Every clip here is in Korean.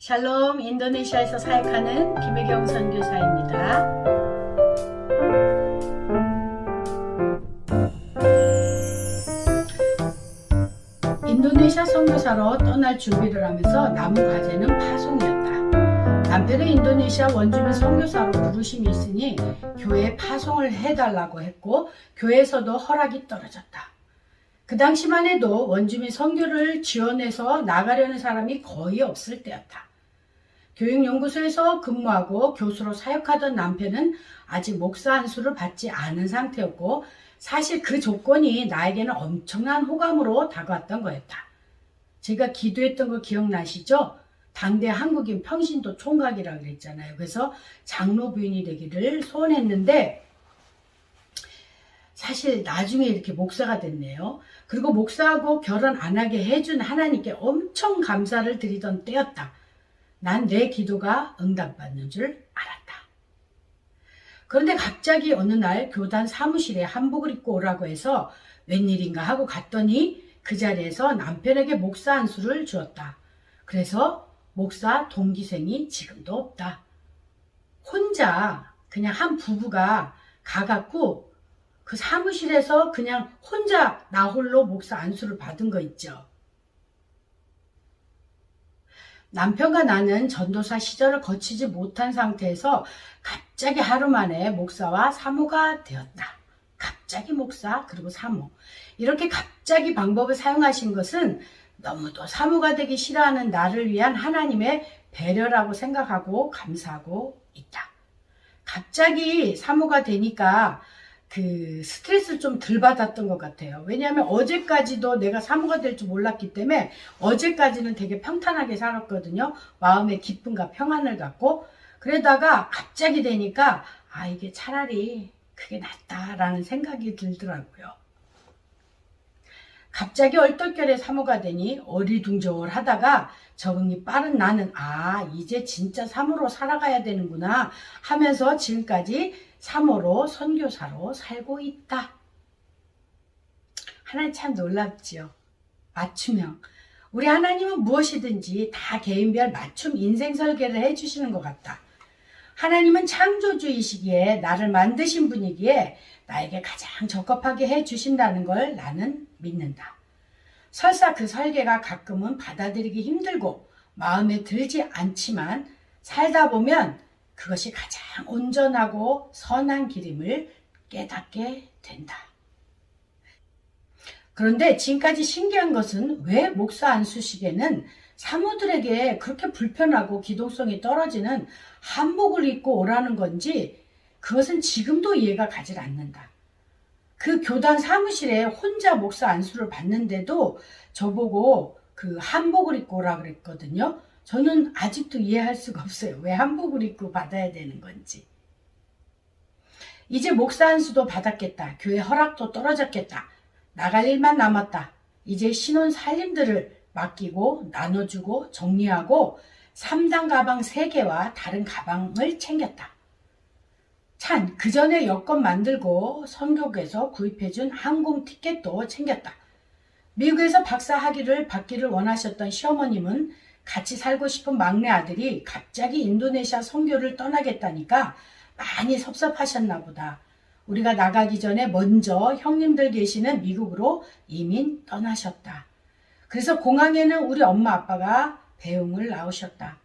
샬롬 인도네시아에서 사역하는 김혜경 선교사입니다. 인도네시아 선교사로 떠날 준비를 하면서 남은 과제는 파송이었다. 남편의 인도네시아 원주민 선교사로 부르심이 있으니 교회에 파송을 해달라고 했고 교회에서도 허락이 떨어졌다. 그 당시만 해도 원주민 선교를 지원해서 나가려는 사람이 거의 없을 때였다. 교육연구소에서 근무하고 교수로 사역하던 남편은 아직 목사 안수를 받지 않은 상태였고 사실 그 조건이 나에게는 엄청난 호감으로 다가왔던 거였다. 제가 기도했던 거 기억나시죠? 당대 한국인 평신도 총각이라고 그랬잖아요. 그래서 장로 부인이 되기를 소원했는데 사실 나중에 이렇게 목사가 됐네요. 그리고 목사하고 결혼 안 하게 해준 하나님께 엄청 감사를 드리던 때였다. 난 내 기도가 응답받는 줄 알았다. 그런데 갑자기 어느 날 교단 사무실에 한복을 입고 오라고 해서 웬일인가 하고 갔더니 그 자리에서 남편에게 목사 안수를 주었다. 그래서 목사 동기생이 지금도 없다. 혼자 그냥 한 부부가 가갖고 그 사무실에서 그냥 혼자 나 홀로 목사 안수를 받은 거 있죠. 남편과 나는 전도사 시절을 거치지 못한 상태에서 갑자기 하루 만에 목사와 사모가 되었다. 갑자기 목사, 그리고 사모. 이렇게 갑자기 방법을 사용하신 것은 너무도 사모가 되기 싫어하는 나를 위한 하나님의 배려라고 생각하고 감사하고 있다. 갑자기 사모가 되니까 그 스트레스를 좀 덜 받았던 것 같아요. 왜냐하면 어제까지도 내가 사모가 될 줄 몰랐기 때문에 어제까지는 되게 평탄하게 살았거든요. 마음의 기쁨과 평안을 갖고 그러다가 갑자기 되니까 아 이게 차라리 그게 낫다라는 생각이 들더라고요. 갑자기 얼떨결에 사모가 되니 어리둥절 하다가 적응이 빠른 나는 아 이제 진짜 사모로 살아가야 되는구나 하면서 지금까지 사모로 선교사로 살고 있다. 하나님 참 놀랍지요. 맞춤형. 우리 하나님은 무엇이든지 다 개인별 맞춤 인생 설계를 해주시는 것 같다. 하나님은 창조주이시기에 나를 만드신 분이기에 나에게 가장 적합하게 해주신다는 걸 나는 믿는다. 설사 그 설계가 가끔은 받아들이기 힘들고 마음에 들지 않지만 살다 보면 그것이 가장 온전하고 선한 길임을 깨닫게 된다. 그런데 지금까지 신기한 것은 왜 목사 안수식에는 사모들에게 그렇게 불편하고 기동성이 떨어지는 한복을 입고 오라는 건지 그것은 지금도 이해가 가질 않는다. 그 교단 사무실에 혼자 목사 안수를 받는데도 저보고 그 한복을 입고 오라 그랬거든요. 저는 아직도 이해할 수가 없어요. 왜 한복을 입고 받아야 되는 건지. 이제 목사 안수도 받았겠다. 교회 허락도 떨어졌겠다. 나갈 일만 남았다. 이제 신혼 살림들을 맡기고 나눠주고 정리하고 3단 가방 3개와 다른 가방을 챙겼다. 찬, 그 전에 여권 만들고 선교국에서 구입해준 항공 티켓도 챙겼다. 미국에서 박사 학위를 받기를 원하셨던 시어머님은 같이 살고 싶은 막내 아들이 갑자기 인도네시아 선교를 떠나겠다니까 많이 섭섭하셨나 보다. 우리가 나가기 전에 먼저 형님들 계시는 미국으로 이민 떠나셨다. 그래서 공항에는 우리 엄마 아빠가 배웅을 나오셨다.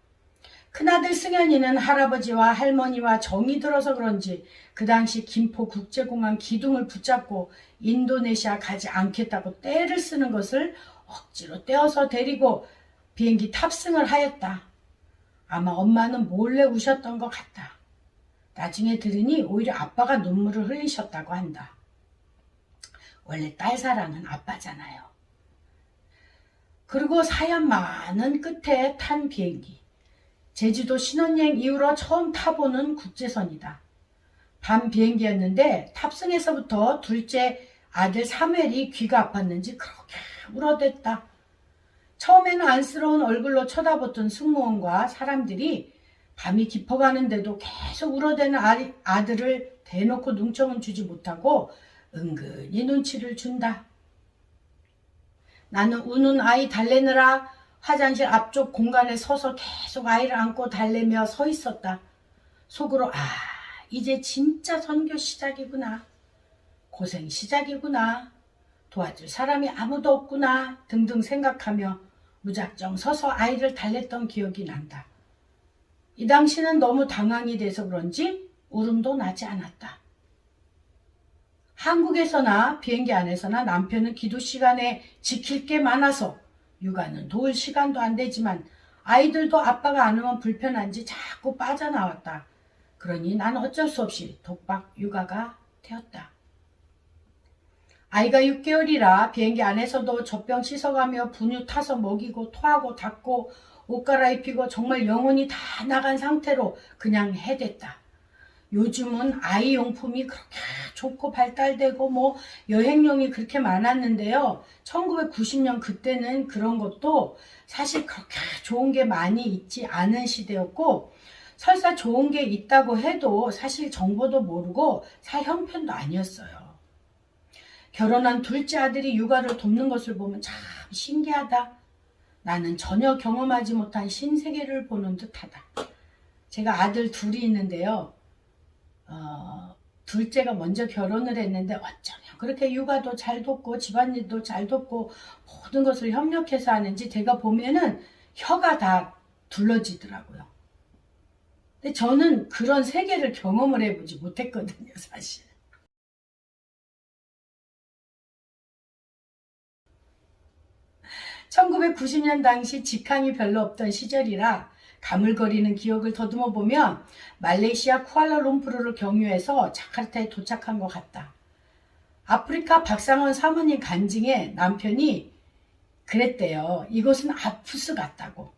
큰아들 승현이는 할아버지와 할머니와 정이 들어서 그런지 그 당시 김포 국제공항 기둥을 붙잡고 인도네시아 가지 않겠다고 떼를 쓰는 것을 억지로 떼어서 데리고 비행기 탑승을 하였다. 아마 엄마는 몰래 우셨던 것 같다. 나중에 들으니 오히려 아빠가 눈물을 흘리셨다고 한다. 원래 딸 사랑은 아빠잖아요. 그리고 사연 많은 끝에 탄 비행기. 제주도 신혼여행 이후로 처음 타보는 국제선이다. 밤 비행기였는데 탑승에서부터 둘째 아들 사무엘이 귀가 아팠는지 그렇게 울어댔다. 처음에는 안쓰러운 얼굴로 쳐다보던 승무원과 사람들이 밤이 깊어가는데도 계속 울어대는 아들을 대놓고 눈총은 주지 못하고 은근히 눈치를 준다. 나는 우는 아이 달래느라 화장실 앞쪽 공간에 서서 계속 아이를 안고 달래며 서 있었다. 속으로 아 이제 진짜 선교 시작이구나. 고생 시작이구나. 도와줄 사람이 아무도 없구나 등등 생각하며 무작정 서서 아이를 달랬던 기억이 난다. 이 당시는 너무 당황이 돼서 그런지 울음도 나지 않았다. 한국에서나 비행기 안에서나 남편은 기도 시간에 지킬 게 많아서 육아는 도울 시간도 안 되지만 아이들도 아빠가 안 오면 불편한지 자꾸 빠져나왔다. 그러니 난 어쩔 수 없이 독박 육아가 되었다. 아이가 6개월이라 비행기 안에서도 젖병 씻어가며 분유 타서 먹이고 토하고 닦고 옷 갈아입히고 정말 영혼이 다 나간 상태로 그냥 해댔다. 요즘은 아이 용품이 그렇게 좋고 발달되고 뭐 여행용이 그렇게 많았는데요. 1990년 그때는 그런 것도 사실 그렇게 좋은 게 많이 있지 않은 시대였고 설사 좋은 게 있다고 해도 사실 정보도 모르고 살 형편도 아니었어요. 결혼한 둘째 아들이 육아를 돕는 것을 보면 참 신기하다. 나는 전혀 경험하지 못한 신세계를 보는 듯하다. 제가 아들 둘이 있는데요. 어, 둘째가 먼저 결혼을 했는데 어쩌면 그렇게 육아도 잘 돕고 집안일도 잘 돕고 모든 것을 협력해서 하는지 제가 보면은 혀가 다 둘러지더라고요. 근데 저는 그런 세계를 경험을 해보지 못했거든요, 사실. (1990년) 당시 직항이 별로 없던 시절이라 가물거리는 기억을 더듬어 보면 말레이시아 쿠알라룸푸르를 경유해서 자카르타에 도착한 것 같다. 아프리카 박상원 사모님 간증에 남편이 그랬대요. 이곳은 아푸스 같다고.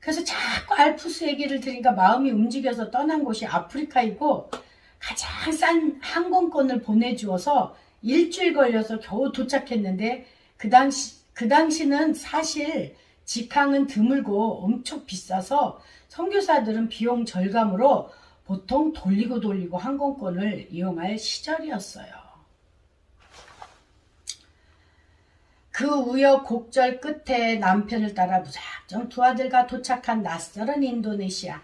그래서 자꾸 알프스 얘기를 들으니까 마음이 움직여서 떠난 곳이 아프리카이고 가장 싼 항공권을 보내주어서 일주일 걸려서 겨우 도착했는데 그 당시 그 당시는 사실 직항은 드물고 엄청 비싸서 선교사들은 비용 절감으로 보통 돌리고 돌리고 항공권을 이용할 시절이었어요. 그 우여곡절 끝에 남편을 따라 무작정 두 아들과 도착한 낯설은 인도네시아.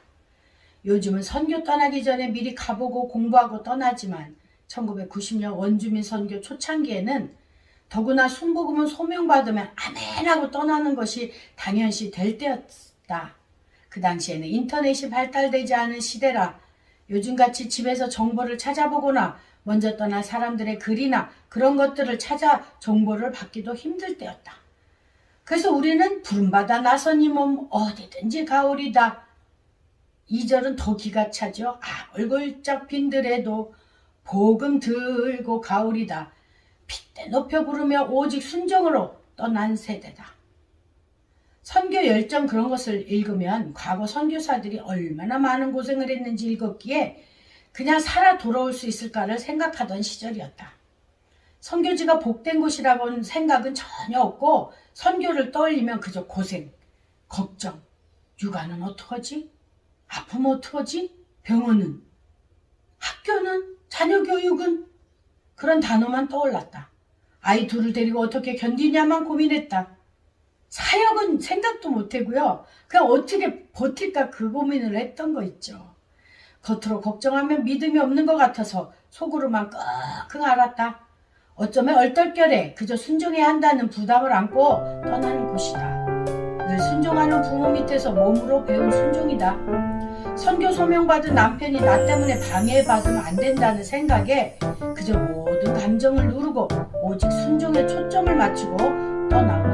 요즘은 선교 떠나기 전에 미리 가보고 공부하고 떠나지만 1990년 원주민 선교 초창기에는 더구나 순복음은 소명받으면 아멘하고 떠나는 것이 당연시 될 때였다. 그 당시에는 인터넷이 발달되지 않은 시대라 요즘같이 집에서 정보를 찾아보거나 먼저 떠난 사람들의 글이나 그런 것들을 찾아 정보를 받기도 힘들 때였다. 그래서 우리는 부름받아 나서니 몸 어디든지 가오리다. 이절은 더 기가 차죠. 아, 얼굴 짝 빈들에도 복음 들고 가오리다. 높여 부르며 오직 순종으로 떠난 세대다. 선교 열정 그런 것을 읽으면 과거 선교사들이 얼마나 많은 고생을 했는지 읽었기에 그냥 살아 돌아올 수 있을까를 생각하던 시절이었다. 선교지가 복된 곳이라고는 생각은 전혀 없고 선교를 떠올리면 그저 고생, 걱정, 육아는 어떡하지? 아프면 어떡하지? 병원은? 학교는? 자녀 교육은? 그런 단어만 떠올랐다. 아이 둘을 데리고 어떻게 견디냐만 고민했다. 사역은 생각도 못하고요. 그냥 어떻게 버틸까 그 고민을 했던 거 있죠. 겉으로 걱정하면 믿음이 없는 것 같아서 속으로만 끙끙 앓았다. 어쩌면 얼떨결에 그저 순종해야 한다는 부담을 안고 떠나는 곳이다. 늘 순종하는 부모 밑에서 몸으로 배운 순종이다. 선교 소명받은 남편이 나 때문에 방해받으면 안 된다는 생각에 감정을 누르고 오직 순종에 초점을 맞추고 떠나온